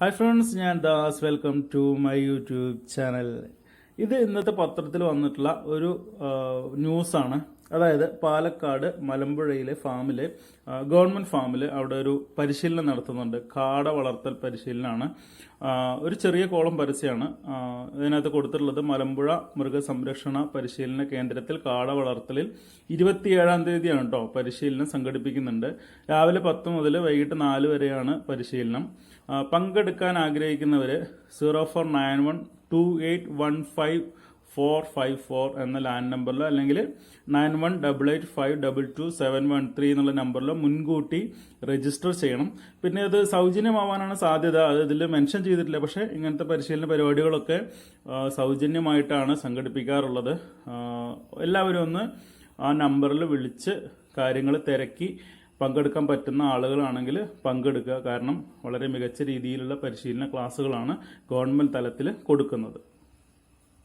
Hi friends ഞാൻ Das. Welcome to my YouTube channel ഇത് ഇന്നത്തെ പത്രത്തിൽ വന്നിട്ടുള്ള ഒരു ന്യൂസാണ് അതായത് പാലക്കാട് മലമ്പുഴയിലെ ഫാമിൽ ആ, ഗവൺമെന്റ് ഫാമിൽ അവിടെ ഒരു പരിശീലനം നടത്തുന്നുണ്ട്. കാട വളർത്തൽ പരിശീലനമാണ് ഒരു ചെറിയ കോളം പരസ്യമാണ് ഇതിനകത്ത് കൊടുത്തിട്ടുള്ളത് മലമ്പുഴ മൃഗസംരക്ഷണ പരിശീലന കേന്ദ്രത്തിൽ കാട വളർത്തലിൽ ഇരുപത്തിയേഴാം തീയതിയാണ് കേട്ടോ പരിശീലനം സംഘടിപ്പിക്കുന്നുണ്ട്. രാവിലെ പത്ത് മുതൽ വൈകിട്ട് നാല് വരെയാണ് പരിശീലനം. പങ്കെടുക്കാൻ ആഗ്രഹിക്കുന്നവർ zero four nine one two eight one five four five four എന്ന ലാൻഡ് നമ്പറിലോ അല്ലെങ്കിൽ nine one double eight five double two seven one three എന്നുള്ള നമ്പറിലോ മുൻകൂട്ടി രജിസ്റ്റർ ചെയ്യണം. പിന്നെ അത് സൗജന്യമാവാനാണ് സാധ്യത. അത് ഇതിൽ മെൻഷൻ ചെയ്തിട്ടില്ല. പക്ഷേ ഇങ്ങനത്തെ പരിശീലന പരിപാടികളൊക്കെ സൗജന്യമായിട്ടാണ് സംഘടിപ്പിക്കാറുള്ളത്. എല്ലാവരും ഒന്ന് ആ നമ്പറിൽ വിളിച്ച് കാര്യങ്ങൾ തിരക്കി പങ്കെടുക്കാൻ പറ്റുന്ന ആളുകളാണെങ്കിൽ പങ്കെടുക്കുക. കാരണം വളരെ മികച്ച രീതിയിലുള്ള പരിശീലന ക്ലാസ്സുകളാണ് ഗവൺമെന്റ് തലത്തിൽ കൊടുക്കുന്നത്.